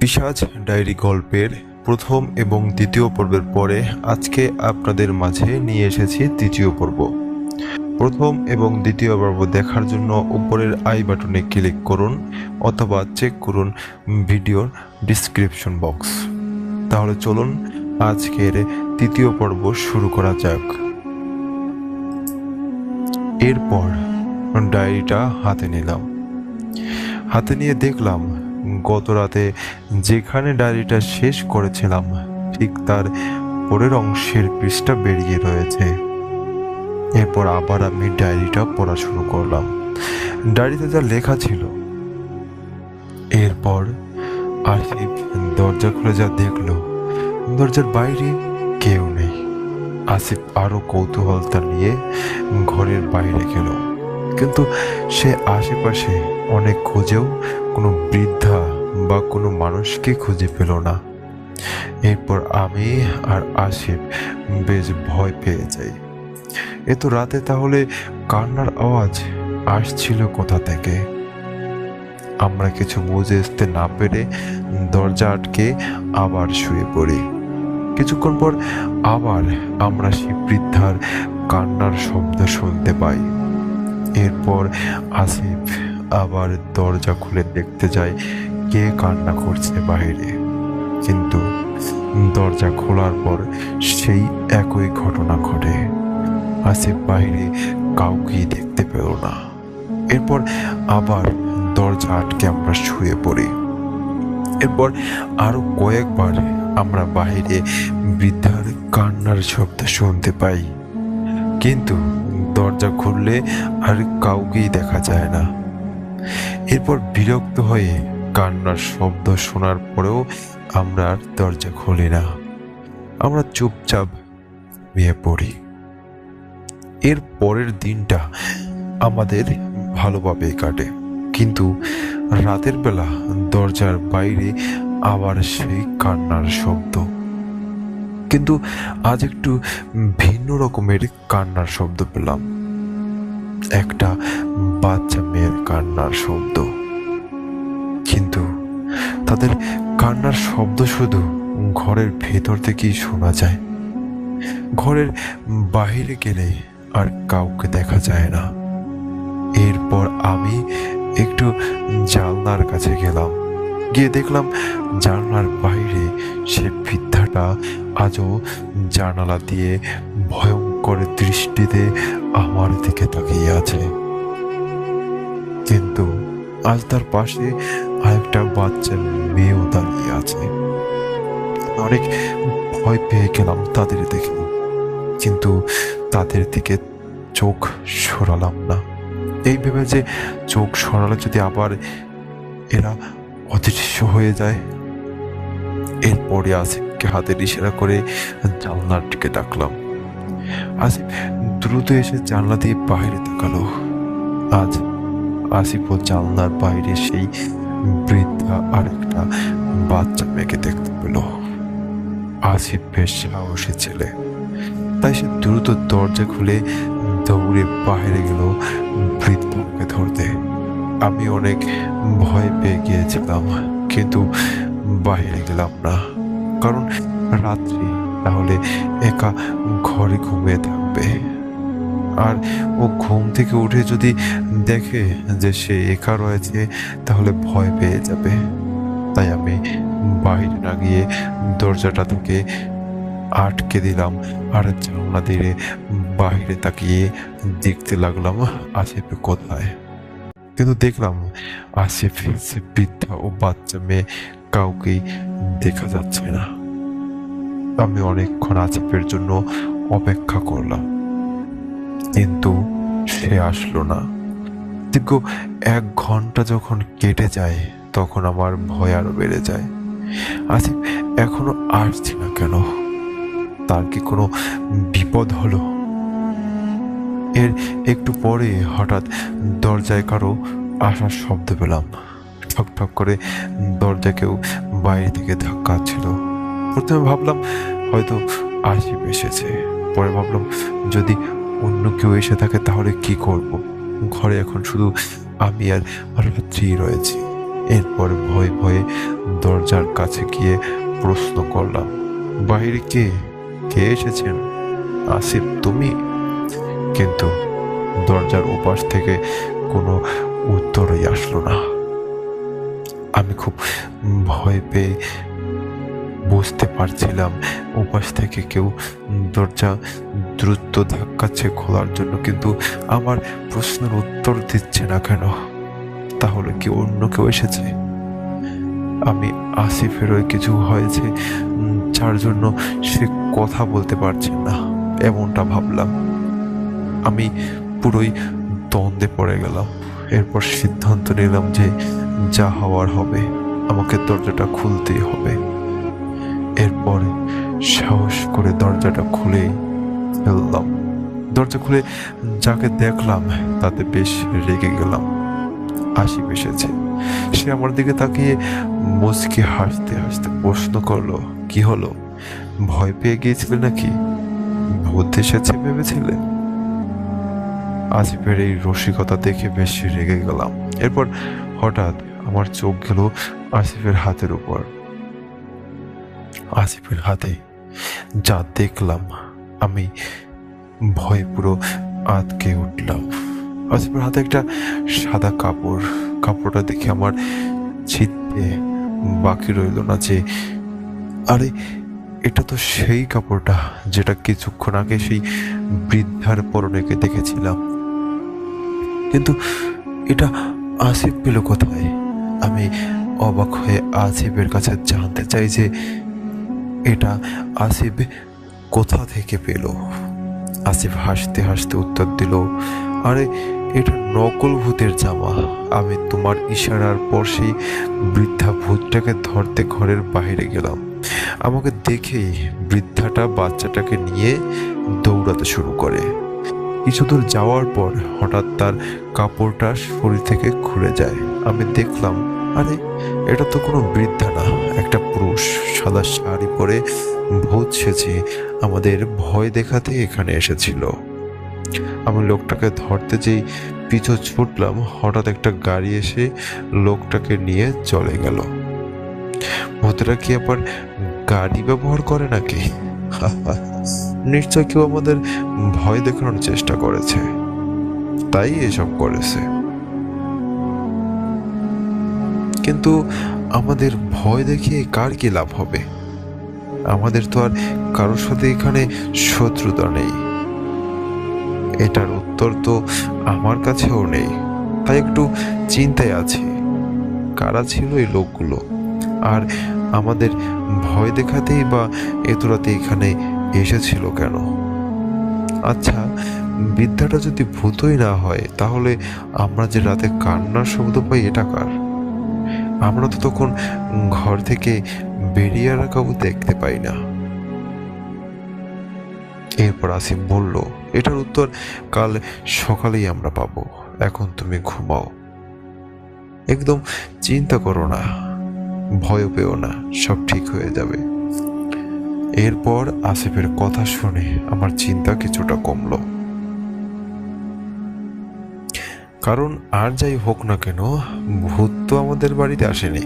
পিসাজ diary গল্পের প্রথম এবং দ্বিতীয় পর্বের পরে আজকে আপনাদের মাঝে নিয়ে এসেছি তৃতীয় পর্ব। প্রথম এবং দ্বিতীয় পর্ব দেখার জন্য উপরের আই বাটনে ক্লিক করুন অথবা চেক করুন ভিডিওর ডিসক্রিপশন বক্স। তাহলে চলুন আজকের তৃতীয় পর্ব শুরু করা যাক। এরপর ডায়েরিটা হাতে নিলাম। হাতে নিয়ে দেখলাম গত রাতে যেখানে ডায়েরিটা শেষ করেছিলাম, ঠিক তার পরের অংশের পৃষ্ঠা বেরিয়ে রয়েছে। এরপর আবার আমি ডায়েরিটা পড়া শুরু করলাম। ডায়েরিতে যা লেখা ছিল। এরপর আসিফ দরজা খুলে যা দেখল, দরজার বাইরে কেউ নেই। আসিফ আরও কৌতূহলতা নিয়ে ঘরের বাইরে গেল। কিন্তু সে আশেপাশে অনেক খোঁজেও কোনো বৃদ্ধা বা কোনো মানুষকে খুঁজে পেল না। এরপর আমি আর আসিফ বেশ ভয় পেয়ে যাই। এ তো রাতে তাহলে কান্নার আওয়াজ আসছিল কোথা থেকে? আমরা কিছু বুঝে আসতে না পেরে দরজা আটকে আবার শুয়ে পড়ি। কিছুক্ষণ পর আবার আমরা সেই বৃদ্ধার কান্নার শব্দ শুনতে পাই। এরপর আসিফ আবার দরজা খুলে দেখতে যায় কে কান্না করছে বাইরে। কিন্তু দরজা খোলার পর সেই একই ঘটনা ঘটে। আসিফ বাইরে, কাউকেই দেখতে পেল না। এরপর আবার দরজা আটকে আমরা শুয়ে পড়ি। এরপর আরও কয়েকবার আমরা বাইরে বৃদ্ধার কান্নার শব্দ শুনতে পাই। কিন্তু দরজা খুললে আর কাউকেই দেখা যায় না। এরপর বিরক্ত হয়ে কান্নার শব্দ শোনার পরেও আমরা আর দরজা খুলি না। আমরা চুপচাপ ঘুমিয়ে পড়ি। এর পরের দিনটা আমাদের ভালোভাবে কাটে। কিন্তু রাতের বেলা দরজার বাইরে আবার সেই কান্নার শব্দ। কিন্তু আজ একটু ভিন্ন রকমের কান্নার শব্দ পেলাম। একটা বাচ্চা মেয়ের কান্নার শব্দ। কিন্তু তাদের কান্নার শব্দ শুধু ঘরের ভেতর থেকেই শোনা যায়। ঘরের বাইরে গেলে আর কাউকে দেখা যায় না। এরপর আমি একটু জানলার কাছে গেলাম। গিয়ে দেখলাম জানলার বাইরে সে বৃদ্ধাটা আজও জানালা দিয়ে ভয়ঙ্কর দৃষ্টিতে আমার দিকে তাকিয়ে আছে। কিন্তু আজ তার পাশে আরেকটা বাচ্চা মেয়েও দাঁড়িয়ে আছে। অনেক ভয় পেয়ে গেলাম তাদের দেখে। কিন্তু তাদের দিকে চোখ সরালাম না। এই ভেবে যে চোখ সরালে যদি আবার এরা অদৃশ্য হয়ে যায়, এরপরে আসিফকে হাতের ইশারা করে জানলার দিকে ডাকলাম। আসিফ দ্রুত এসে জানলা দিয়ে বাইরে তাকালো। আজ আসিফ ও জানলার বাইরে সেই বৃদ্ধা আরেকটা বাচ্চা মেয়েকে দেখতে পেল। আসিফ বেশ সাহসী ছেলে। তাই সে দ্রুত দরজা খুলে দৌড়ে বাইরে গেল বৃদ্ধকে ধরতে। আমি অনেক ভয় পেয়ে গিয়েছিলাম, কিন্তু বাইরে গেলাম না। কারণ রাত্রি তাহলে একা ঘরে ঘুমিয়ে থাকবে। আর ও ঘুম থেকে উঠে যদি দেখে যে সে একা রয়েছে, তাহলে ভয় পেয়ে যাবে। তাই আমি বাইরে না গিয়ে দরজাটা থেকে আটকে দিলাম আর জানলা দিয়ে বাইরে তাকিয়ে দেখতে লাগলাম আশেপে কোথায়। কিন্তু দেখলাম আশেপে সে বৃদ্ধা ও বাচ্চা মেয়ে কাউকেই দেখা যাচ্ছে না। আমি অনেকক্ষণ আসিফের জন্য অপেক্ষা করলাম। কিন্তু সে আসলো না। দীর্ঘ এক ঘণ্টা যখন কেটে যায়, তখন আমার ভয় আরও বেড়ে যায়। আসিফ এখনও আসছে না কেন? তার কি কোনো বিপদ হলো? এর একটু পরে হঠাৎ দরজায় কারও আসার শব্দ পেলাম। ঠক ঠক করে দরজা কেউ বাইরে থেকে ধাক্কাচ্ছিল প্রথমে ভাবলাম হয়তো আসিফ এসেছে। পরে ভাবলাম যদি অন্য কেউ এসে থাকে, তাহলে কি করব? ঘরে এখন শুধু আমি আর রাত্রি রয়েছি। এরপর ভয়ে ভয়ে দরজার কাছে গিয়ে প্রশ্ন করলাম, বাইরে কে? কে এসেছেন? আসিফ, তুমি? কিন্তু দরজার উপাস থেকে কোনো উত্তরই আসলো না। আমি খুব ভয় পেয়ে বুঝতে পারছিলাম উপাস থেকে কেউ দরজা দ্রুত ধাক্কাচ্ছে খোলার জন্য কিন্তু আমার প্রশ্নের উত্তর দিচ্ছে না কেন? তাহলে কি অন্য কেউ এসেছে? আমি আসিফের ওই কিছু হয়েছে যার জন্য সে কথা বলতে পারছে না, এমনটা ভাবলাম। আমি পুরোই দ্বন্দ্বে পড়ে গেলাম। এরপর সিদ্ধান্ত নিলাম যে যা হওয়ার হবে, আমাকে দরজাটা খুলতেই হবে। এরপরে সাহস করে দরজাটা খুলে ফেললাম। দরজা খুলে যাকে দেখলাম, তাতে বেশ রেগে গেলাম। আশিপ এসেছে সে আমার দিকে তাকিয়ে মুচকি হাসতে হাসতে প্রশ্ন করল, কি হলো? ভয় পেয়ে গিয়েছিলে নাকি? ভূত এসেছে ভেবেছিলে? আসিফের এই রসিকতা দেখে বেশ রেগে গেলাম। এরপর হঠাৎ আমার চোখ গেল আসিফের হাতের উপর। আসিফের হাতে যা দেখলাম আমি ভয়ে পুরো আতকে উঠলাম। আসিফের হাতে একটা সাদা কাপড়, কাপড়টা দেখে আমার চিত্তে বাকি রইল না যে, আরে, এটা তো সেই কাপড়টা যেটা কিছুক্ষণ আগে সেই বৃদ্ধার পরনেকে দেখেছিলাম। কিন্তু এটা আসিফ পেল কোথায়? আমি অবাক হয়ে আসিফের কাছে জানতে চাই যে, এটা আসিফ কোথা থেকে পেল? আসিফ হাসতে হাসতে উত্তর দিল, আরে, এটা নকল ভূতের জামা। আমি তোমার ইশারার পর সেই বৃদ্ধা ভূতটাকে ধরতে ঘরের বাইরে গেলাম। আমাকে দেখেই বৃদ্ধাটা বাচ্চাটাকে নিয়ে দৌড়াতে শুরু করে। কিছু দূর যাওয়ার পর হঠাৎ তার কাপড়টা শরীর থেকে খুলে যায়। আমি দেখলাম আরে এটা তো কোনো বৃদ্ধা না, একটা পুরুষ সাদা শাড়ি পরে ভূত সেজে আমাদের ভয় দেখাতে এখানে এসেছিল। আমি লোকটাকে ধরতে যেই পিছু ছুটলাম, হঠাৎ একটা গাড়ি এসে লোকটাকে নিয়ে চলে গেল। ভূতেরা কি আবার গাড়ি ব্যবহার করে নাকি? নিশ্চয় কেউ আমাদের ভয় দেখানোর চেষ্টা করেছে। তাই এসব করেছে। কিন্তু আমাদের ভয় দেখিয়ে কার কি লাভ হবে? আমাদের তো আর কারোর সাথে এখানে শত্রুতা নেই। এটার উত্তর তো আমার কাছেও নেই। তাই একটু চিন্তায় আছি। কারা ছিল এই লোকগুলো? আর আমাদের ভয় দেখাতেই বা এত এতরাতে এখানে এসেছিল কেন? আচ্ছা বিদ্যাটা যদি ভূতই না হয়, তাহলে আমরা যে রাতে কান্নার শব্দ পাই, এটা কার? আমরা তো তখন ঘর থেকে বেরিয়ে আর কাউ দেখতে পাই না। এরপর আসিম বলল, এটার উত্তর কাল সকালেই আমরা পাবো। এখন তুমি ঘুমাও। একদম চিন্তা করো না ভয় পেও না, সব ঠিক হয়ে যাবে। এরপর আসিফের কথা শুনে আমার চিন্তা কিছুটা কমলো। কারণ আর যাই হোক না কেন, ভূত তো আমাদের বাড়িতে আসেনি।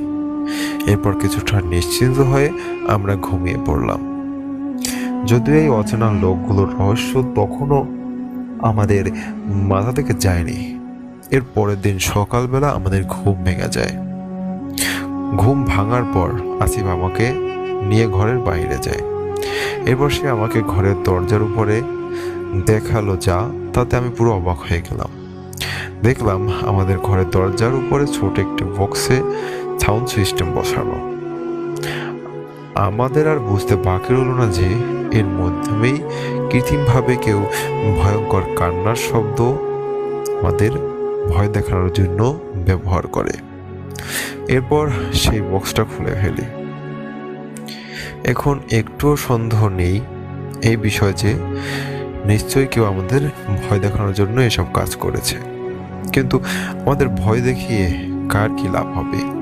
এরপর কিছুটা নিশ্চিন্ত হয়ে আমরা ঘুমিয়ে পড়লাম। যদিও এই অচেনা লোকগুলোর রহস্য তখনও আমাদের মাথা থেকে যায়নি। এর পরের দিন সকালবেলা আমাদের ঘুম ভেঙে যায়। ঘুম ভাঙার পর আসিফ আমাকে নিয়ে ঘরের বাইরে যায়। এরপর সে আমাকে ঘরের দরজার উপরে দেখাল যা, তাতে আমি পুরো অবাক হয়ে গেলাম। দেখলাম আমাদের ঘরের দরজার উপরে ছোট একটি বক্সে সাউন্ড সিস্টেম বসানো। আমাদের আর বুঝতে বাকি রইল না যে এর মাধ্যমেই কৃত্রিমভাবে কেউ ভয়ঙ্কর কান্নার শব্দ আমাদের ভয় দেখানোর জন্য ব্যবহার করে। এরপর সেই বক্সটা খুলে ফেলি। এখন একটুও সন্দেহ নেই এই বিষয়ে যে নিশ্চয়ই কেউ আমাদের ভয় দেখানোর জন্য এসব কাজ করেছে। কিন্তু আমাদের ভয় দেখিয়ে কার কি লাভ হবে?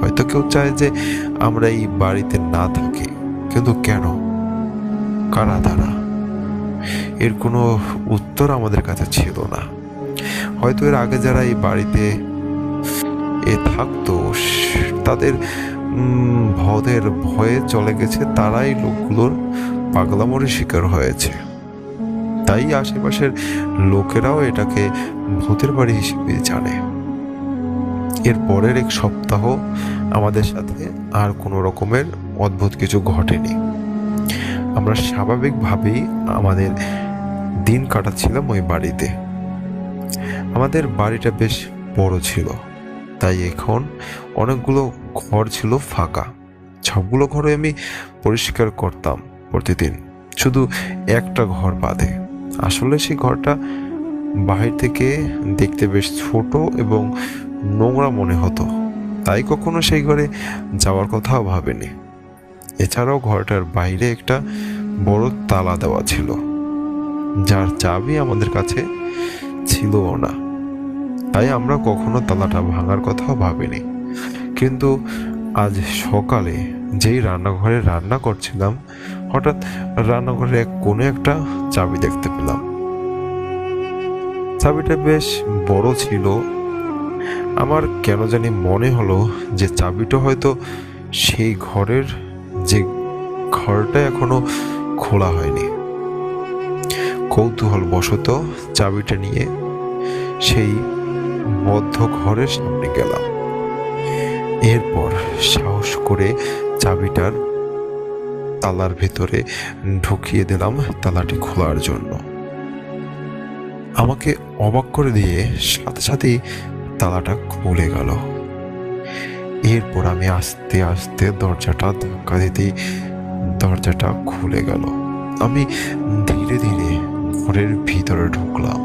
হয়তো কেউ চায় যে আমরা এই বাড়িতে না থাকি। কিন্তু কেন? কারা তারা? এর কোনো উত্তর আমাদের কাছে ছিল না। হয়তো এর আগে যারা এই বাড়িতে এ থাকতো, তাদের ভদের ভয়ে চলে গেছে, তারাই লোকগুলোর পাগলামোর শিকার হয়েছে। তাই আশেপাশের লোকেরাও এটাকে ভূতের বাড়ি হিসেবে জানে। এর পরের এক সপ্তাহ আমাদের সাথে আর কোনো রকমের অদ্ভুত কিছু ঘটেনি। আমরা স্বাভাবিকভাবেই আমাদের দিন কাটাচ্ছিলাম ওই বাড়িতে। আমাদের বাড়িটা বেশ বড় ছিল, তাই এখন অনেকগুলো ঘর ছিল ফাঁকা। সবগুলো ঘরে আমি পরিষ্কার করতাম প্রতিদিন, শুধু একটা ঘর বাদে। আসলে সেই ঘরটা বাহির থেকে দেখতে বেশ ছোট এবং নোংরা মনে হতো। তাই কখনো সেই ঘরে যাওয়ার কথাও ভাবেনি। এছাড়াও ঘরটার বাইরে একটা বড় তালা দেওয়া ছিল। যার চাবি আমাদের কাছে ছিলও না। তাই আমরা কখনো তালাটা ভাঙার কথাও ভাবিনি। কিন্তু আজ সকালে যেই রান্নাঘরে রান্না করছিলাম হঠাৎ রান্নাঘরে এক কোণে একটা চাবি দেখতে পেলাম। চাবিটা বেশ বড় ছিল। আমার কেন জানি মনে হলো যে চাবিটা হয়তো সেই ঘরের যে ঘরটা এখনও খোলা হয়নি। কৌতূহল বশত চাবিটা নিয়ে সেই বদ্ধ ঘরের সামনে গেলাম। এরপর সাহস করে চাবিটার তালার ভেতরে ঢুকিয়ে দিলাম তালাটি খোলার জন্য। আমাকে অবাক করে দিয়ে সাথে সাথেই তালাটা খুলে গেল। এরপর আমি আস্তে আস্তে দরজাটা ধাক্কা দিতেই দরজাটা খুলে গেল। আমি ধীরে ধীরে ঘরের ভিতরে ঢুকলাম।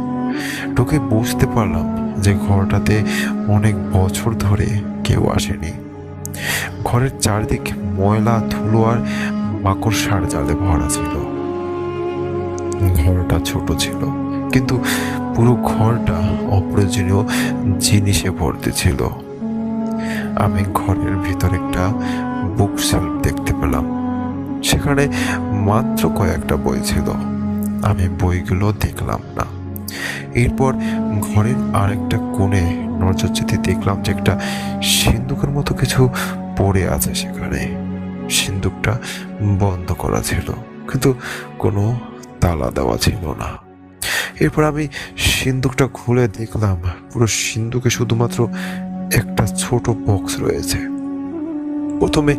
ঢুকে বুঝতে পারলাম যে ঘরটাতে অনেক বছর ধরে কেউ আসেনি। ঘরের চারদিক ময়লা, ধুলো আর মাকড়সার জালে ভরা ছিল। ঘরটা ছোট ছিল, কিন্তু পুরো ঘরটা অপ্রয়োজনীয় জিনিসে ভর্তি ছিল। আমি ঘরের ভিতর একটা বুক সেলফ দেখতে পেলাম। সেখানে মাত্র কয়েকটা বই ছিল। আমি বইগুলো দেখলাম না। এরপর ঘরের আরেকটা কোণে নজর যেতে দেখলাম যে একটা সিন্দুকের মতো কিছু পড়ে আছে সেখানে। সিন্দুকটা বন্ধ করা ছিল, কিন্তু কোনো তালা দেওয়া ছিল না। এরপর আমি সিন্দুকটা খুলে দেখলাম, পুরো সিন্দুকে শুধুমাত্র একটা ছোট বক্স রয়েছে। প্রথমে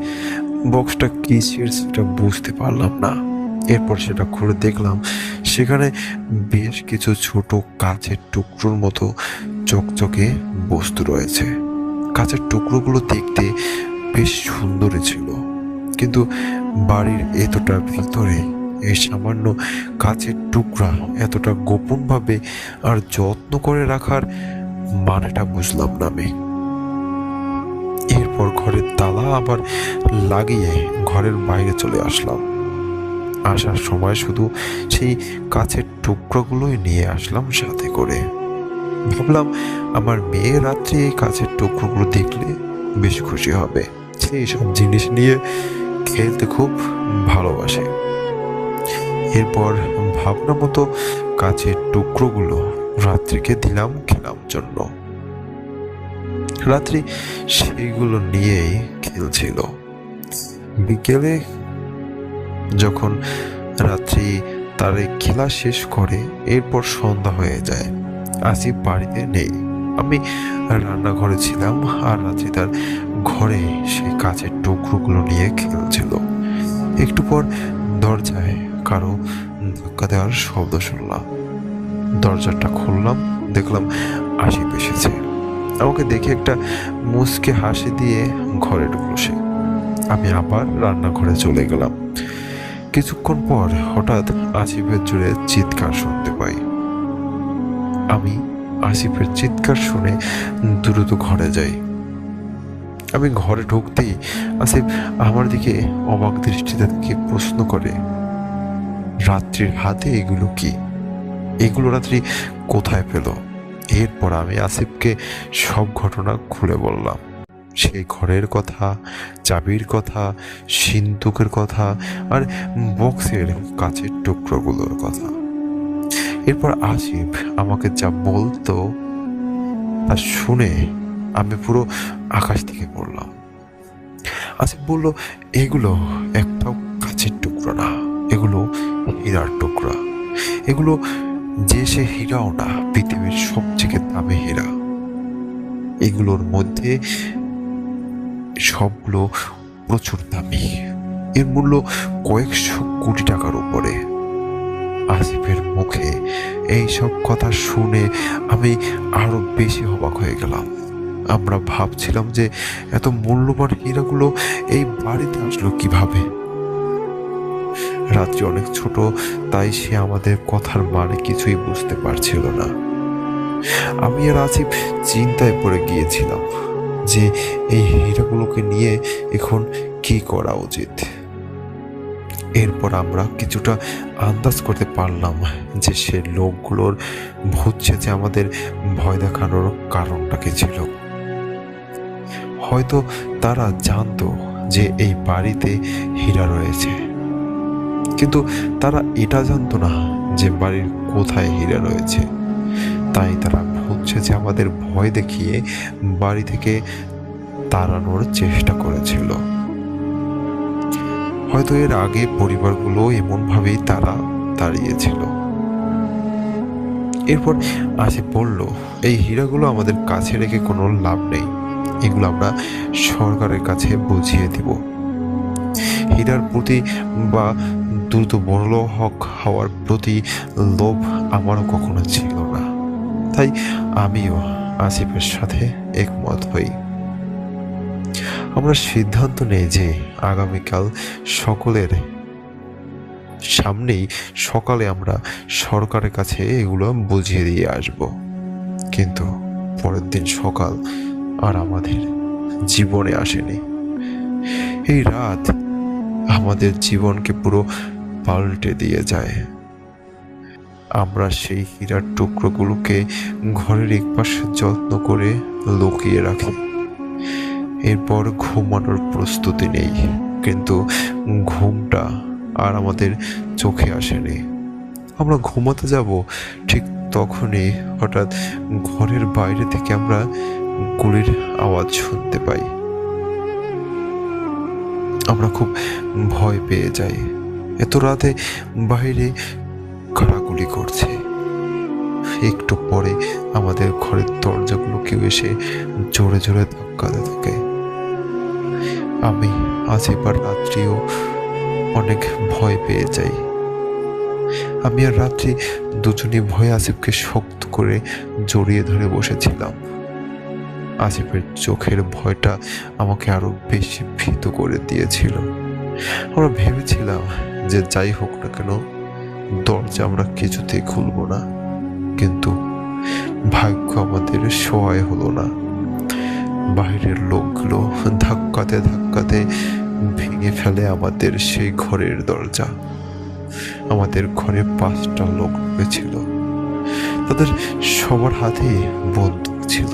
বক্সটা কিসের সেটা বুঝতে পারলাম না। এরপর সেটা খুলে দেখলাম, সেখানে বেশ কিছু ছোট কাচের টুকরোর মতো চকচকে বস্তু রয়েছে। কাচের টুকরোগুলো দেখতে বেশ সুন্দরই ছিল। কিন্তু বাড়ির এতটা ভিতরে এই সামান্য কাচের টুকরা এতটা গোপনভাবে আর যত্ন করে রাখার মানেটা বুঝলাম না আমি। এরপর ঘরের তালা আবার লাগিয়ে ঘরের বাইরে চলে আসলাম। আসার সময় শুধু সেই কাছের টুকরোগুলোই নিয়ে আসলাম সাথে করে। ভাবলাম আমার মেয়ে রাত্রে এই কাছের টুকরোগুলো দেখলে বেশ খুশি হবে। সেই সব জিনিস নিয়ে খেলতে খুব ভালোবাসে। এরপর ভাবনা মতো কাছের টুকরোগুলো রাত্রিকে দিলাম খেলাম জন্য। রাত্রি সেইগুলো নিয়েই খেলছিল। বিকেলে যখন রাত্রি তার খেলা শেষ করে, এরপর সন্ধ্যা হয়ে যায়। আসিফ বাড়িতে নেই। আমি রান্নাঘরে ছিলাম আর রাত্রি তার ঘরে সেই কাছের টুকরোগুলো নিয়ে খেলছিল। একটু পর দরজায় কারও ধাক্কা দেওয়ার শব্দ শুনলাম। দরজাটা খুললাম, দেখলাম আসিফ এসেছে। আমাকে দেখে একটা মুসকে হাসি দিয়ে ঘরে ঢুকলো সে। আমি আবার রান্নাঘরে চলে গেলাম। কিছুক্ষণ পর হঠাৎ আসিফের জুড়ে চিৎকার শুনতে পাই। আমি আসিফের চিৎকার শুনে দ্রুত ঘরে যাই। আমি ঘরে ঢুকতেই আসিফ আমার দিকে অবাক দৃষ্টিতে থেকে প্রশ্ন করে, রাত্রির হাতে এগুলো কি? এগুলো রাত্রি কোথায় পেল? এরপর আমি আসিফকে সব ঘটনা খুলে বললাম। সেই ঘরের কথা, চাবির কথা সিন্দুকের কথা আর বক্সের কাছের টুকরোগুলোর কথা। এরপর আসিফ আমাকে যা বলতো তা শুনে আমি পুরো আকাশ থেকে পড়লাম। আসিফ বলল, এগুলো একটাও কাছের টুকরো না। এগুলো হীরার টুকরা। এগুলো যে সে হীরাও না, পৃথিবীর সবথেকে দামি হীরা। এগুলোর মধ্যে সবগুলো প্রচুর দামি। এর মূল্য কয়েকশো কোটি টাকার উপরে। আসিফের মুখে এই সব কথা শুনে আমি আরও বেশি অবাক হয়ে গেলাম। আমরা ভাবছিলাম যে এত মূল্যবান হীরাগুলো এই বাড়িতে আসলো কীভাবে? রাত্রি অনেক ছোট, তাই সে আমাদের কথার মানে কিছুই বুঝতে পারছিল না। আমি আর আসিফ চিন্তায় পড়ে গিয়েছিলাম যে এই হীরাগুলোকে নিয়ে এখন কি করা উচিত। এরপর আমরা কিছুটা আন্দাজ করতে পারলাম যে সে লোকগুলোর ভুজছে যে আমাদের ভয় দেখানোর কারণটা কি ছিল। হয়তো তারা জানতো যে এই বাড়িতে হীরা রয়েছে। কিন্তু তারা এটা জানতো না যে বাড়ির কোথায় হীরা রয়েছে। তাই তারা ভাবছে যে আমাদের ভয় দেখিয়ে বাড়ি থেকে তাড়ানোর চেষ্টা করেছিল। হয়তো এর আগে পরিবারগুলো এমনভাবেই তারা দাঁড়িয়েছিল। এরপর আসে বলল এই হীরাগুলো আমাদের কাছে রেখে কোনো লাভ নেই। এগুলো আমরা সরকারের কাছে বুঝিয়ে দিব। হীরার প্রতি বা দ্রুত বড় হক হওয়ার প্রতি লোভ আমারও কখনো ছিল না। তাই আমিও আসিফের সাথে একমত হই। আমরা সিদ্ধান্ত নেই যে আগামীকাল সকলের সামনেই সকালে আমরা সরকারের কাছে এগুলো বুঝিয়ে দিয়ে আসব। কিন্তু পরের দিন সকাল আর আমাদের জীবনে আসেনি। এই রাত আমাদের জীবনকে পুরো পাল্টে দিয়ে যায়। আমরা সেই হীরার টুকরোগুলোকে ঘরের একপাশে যত্ন করে লুকিয়ে রাখি। এরপর ঘুমানোর প্রস্তুতি নেই। কিন্তু ঘুমটা আর আমাদের চোখে আসেনি। আমরা ঘুমাতে যাব ঠিক তখনই হঠাৎ ঘরের বাইরে থেকে আমরা গুলির আওয়াজ শুনতে পাই। আমরা খুব ভয় পেয়ে যাই। এত রাতে বাইরে কারাগুলি করছে। একটু পরে আমাদের ঘরের দরজাগুলো কেউ এসে জোরে জোরে ধাক্কাতে থাকে। আমি আজ এবার রাত্রিও অনেক ভয় পেয়ে যাই। আমি আর রাত্রি দুজনই ভয়ে আসিফকে শক্ত করে জড়িয়ে ধরে বসেছিলাম। আসিফের চোখের ভয়টা আমাকে আরও বেশি ভীত করে দিয়েছিল। আমরা ভেবেছিলাম যে যাই হোক না কেন, দরজা আমরা কিছুতেই খুলব না। কিন্তু ভাগ্য আমাদের সহায় হলো না। বাইরের লোকগুলো ধাক্কাতে ধাক্কাতে ভেঙে ফেলে আমাদের সেই ঘরের দরজা। আমাদের ঘরে পাঁচটা লোক ঢুকেছিল তাদের সবার হাতেই বন্দুক ছিল।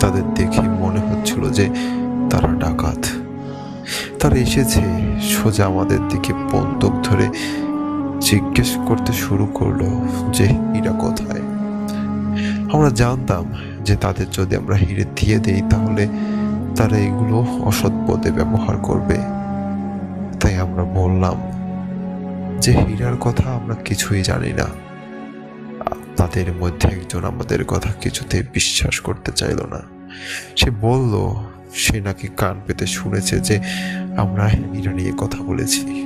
তাদের দেখে মনে হচ্ছিল যে তারা ডাকাত। তারা এসেছে সোজা আমাদের দিকে বন্দুক ধরে জিজ্ঞেস করতে শুরু করল যে হীরা কোথায়? আমরা জানতাম যে তাদের যদি আমরা হিরে দিয়ে দেই, তাহলে তারা এগুলো অসৎ পদে ব্যবহার করবে। তাই আমরা বললাম যে হীরার কথা আমরা কিছুই জানি না। তাদের মধ্যে একজন আমাদের কথা কিছুতে বিশ্বাস করতে চাইল না। সে বলল, সে নাকি কান পেতে শুনেছে যে আমরা হীরা নিয়ে কথা বলেছি।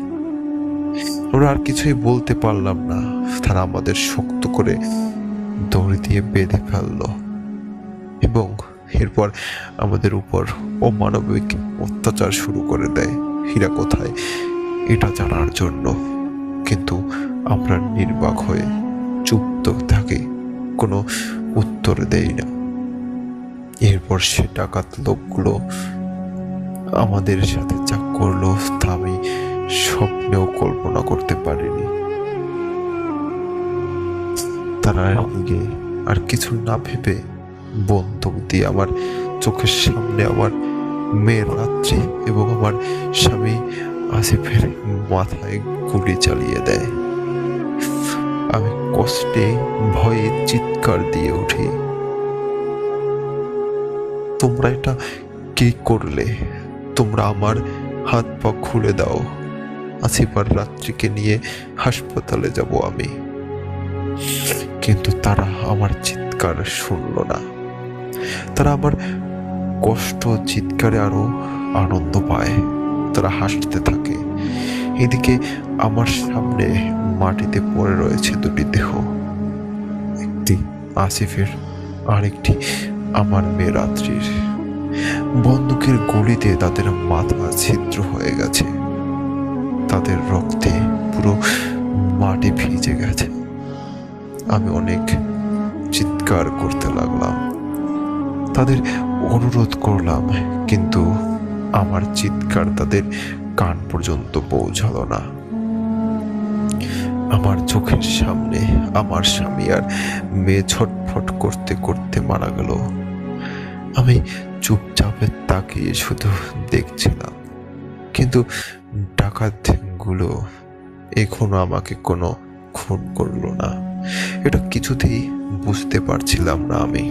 আমরা আর কিছুই বলতে পারলাম না। তারা আমাদের শক্ত করে দড়ি দিয়ে বেঁধে ফেলল। এবং এরপর আমাদের উপর অমানবিক অত্যাচার শুরু করে দেয়। হীরা কোথায়? এটা জানার জন্য। কিন্তু আমরা নির্বাক হয়ে চুপ থাকি। কোনো উত্তর দেই না। এরপর সে ডাকাত লোকগুলো আমাদের সাথে যা করল তা আমি স্বপ্নেও কল্পনা করতে পারিনি। তারা আর কিছু না ভেবে দিয়ে আমার চোখের সামনে আমার মেয়ের রাত্রি এবং আমার স্বামী আসিফের মাথায় গুলি চালিয়ে দেয়। আমি কষ্টে, ভয়ে চিৎকার দিয়ে উঠি। তোমরা এটা কি করলে? তোমরা আমার হাত পা খুলে দাও। আসিফার রাত্রিকে নিয়ে হাসপাতালে যাব আমি। কিন্তু তারা আমার চিৎকার শুনল না। তারা আমার কষ্ট, চিৎকারে আরও আনন্দ পায়। তারা হাসতে থাকে। এদিকে আমার সামনে মাটিতে পড়ে রয়েছে দুটি দেহ। একটি আসিফের, আরেকটি আমার মেয়ে রাত্রির। বন্দুকের গুলিতে তাদের মাথা ছিদ্র হয়ে গেছে। তাদের রক্তে পুরো মাটি ভিজে গেছে। আমি অনেক চিৎকার করতে লাগলাম। তাদের অনুরোধ করলাম, কিন্তু আমার চিৎকার তাদের কান পর্যন্ত পৌঁছালো না। আমার চোখের সামনে আমার স্বামী আর মেয়ে ছটফট করতে করতে মারা গেল। আমি চুপচাপে তাকিয়ে শুধু দেখছিলাম, কিন্তু ডাকাতগুলো এখনও আমাকে কোনো খুন করল না। এটা কিছুতেই বুঝতে পারছিলাম না আমি।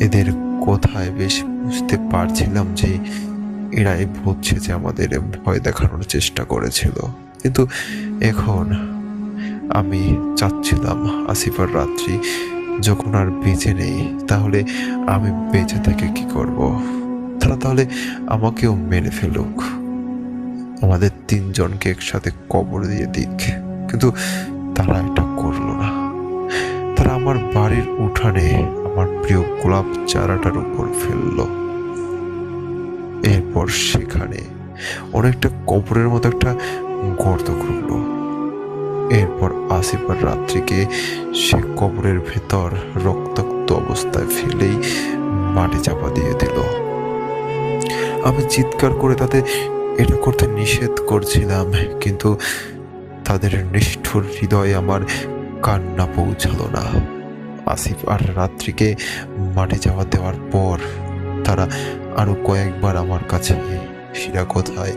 এদের কোথায় বেশ বুঝতে পারছিলাম যে এরাই বুঝছে যে আমাদের ভয় দেখানোর চেষ্টা করেছিল। কিন্তু এখন আমি চাচ্ছিলাম আসিফার রাত্রি যখন আর বেঁচে নেই, তাহলে আমি বেঁচে থেকে কি করব? তারা তাহলে আমাকেও মেরে ফেলুক। আমাদের তিনজনকে একসাথে কবর দিয়ে দিক। কিন্তু তারা এটা করল না। তারা আমার বাড়ির উঠানে আমার প্রিয় গোলাপ চারাটার উপর ফেলল। এরপর সেখানে অনেকটা কবরের মতো একটা গর্ত খুললো। এরপর আসিফার রাত্রিকে সে কবরের ভেতর রক্তাক্ত অবস্থায় ফেলেই মাটি চাপা দিয়ে দিল। আমি চিৎকার করে তাতে এটা করতে নিষেধ করছিলাম, কিন্তু তাদের নিষ্ঠুর হৃদয়ে আমার কান্না পৌঁছালো না। আসিফ আর রাত্রিকে মাঠে চাপা দেওয়ার পর তারা আরও কয়েকবার আমার কাছে হীরা কোথায়?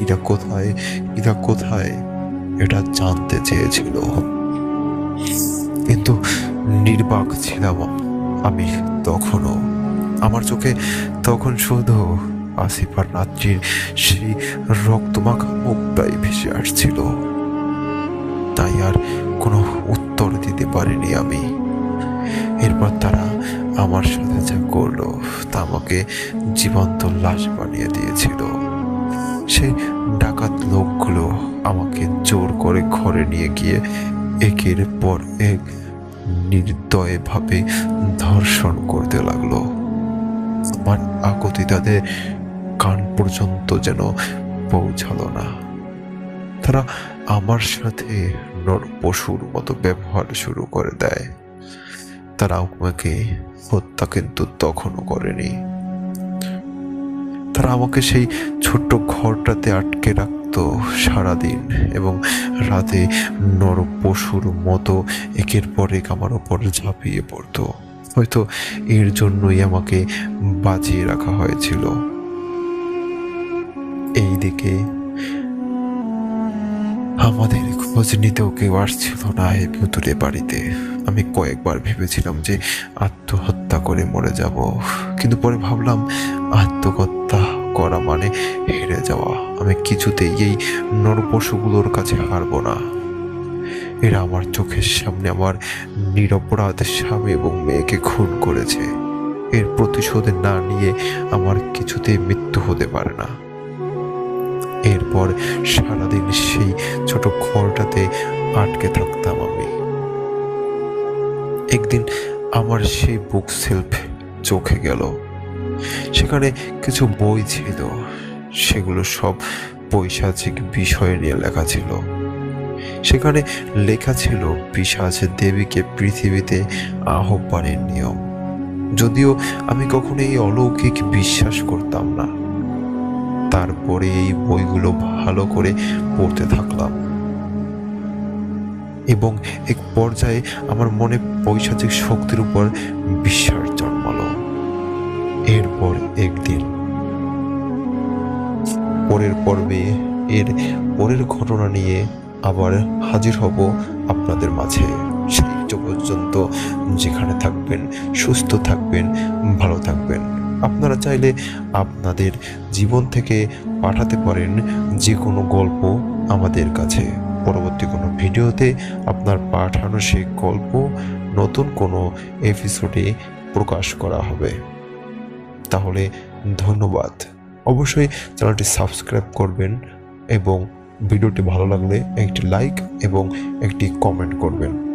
হীরা কোথায়? হীরা কোথায়? এটা জানতে চেয়েছিল। কিন্তু নির্বাক ছিলাম আমি তখনও। আমার চোখে তখন শুধু আসিফ আর রাত্রির সেই রক্তমাখা মুখটাই ভেসে আসছিল। তাই আর কোনো উত্তর দিতে পারিনি আমি। এরপর তারা আমার সাথে যা করল, তা আমাকে জীবন্ত লাশ বানিয়ে দিয়েছিল। সেই ডাকাত লোকগুলো আমাকে জোর করে ঘরে নিয়ে গিয়ে একের পর এক নির্দয়ভাবে ধর্ষণ করতে লাগল। আমার আকুতি তাদের কান পর্যন্ত যেন পৌঁছালো না। তারা আমার সাথে নর পশুর মতো ব্যবহার শুরু করে দেয়। তারা আমাকে হত্যা কিন্তু তখনও করেনি। তারা আমাকে সেই ছোট্ট ঘরটাতে আটকে রাখতো সারাদিন এবং রাতে নর পশুর মতো একের পর এক আমার ওপর ঝাঁপিয়ে পড়তো। হয়তো এর জন্যই আমাকে বাঁচিয়ে রাখা হয়েছিল। এই দিকে আমাদের খোঁজ নিতেও কেউ আসছিল না এই ভুতুরে বাড়িতে। আমি কয়েকবার ভেবেছিলাম যে আত্মহত্যা করে মরে যাব। কিন্তু পরে ভাবলাম, আত্মহত্যা করা মানে হেরে যাওয়া। আমি কিছুতেই এই নরপশুগুলোর কাছে হারবো না। এরা আমার চোখের সামনে আমার নিরপরাধ স্বামী এবং মেয়েকে খুন করেছে। এর প্রতিশোধ না নিয়ে আমার কিছুতেই মৃত্যু হতে পারে না। এরপর সারাদিন সেই ছোট ঘরটাতে আটকে থাকতাম আমি। একদিন আমার সেই বুক সেলফ চোখে গেল। সেখানে কিছু বই ছিল। সেগুলো সব পৈশাচিক বিষয় নিয়ে লেখা ছিল। সেখানে লেখা ছিল পিসাচ দেবীকে পৃথিবীতে আহ্বানের নিয়ম। যদিও আমি কখনো এই অলৌকিক বিশ্বাস করতাম না। তারপরে এই বইগুলো ভালো করে পড়তে থাকলাম। এবং এক পর্যায়ে আমার মনে পৈশাচিক শক্তির উপর বিশ্বাস জন্মালো। এরপর একদিন, পরের পর্বে এর পরের ঘটনা নিয়ে আবার হাজির হব আপনাদের মাঝে। সেই পর্যন্ত যেখানে থাকবেন, সুস্থ থাকবেন, ভালো থাকবেন। আপনারা চাইলে আপনাদের জীবন থেকে পাঠাতে পারেন যে কোনো গল্প আমাদের কাছে। পরবর্তী কোনো ভিডিওতে আপনার পাঠানো সেই গল্প নতুন কোনো এপিসোডে প্রকাশ করা হবে। তাহলে ধন্যবাদ। অবশ্যই চ্যানেলটি সাবস্ক্রাইব করবেন এবং ভিডিওটি ভালো লাগলে একটি লাইক এবং একটি কমেন্ট করবেন।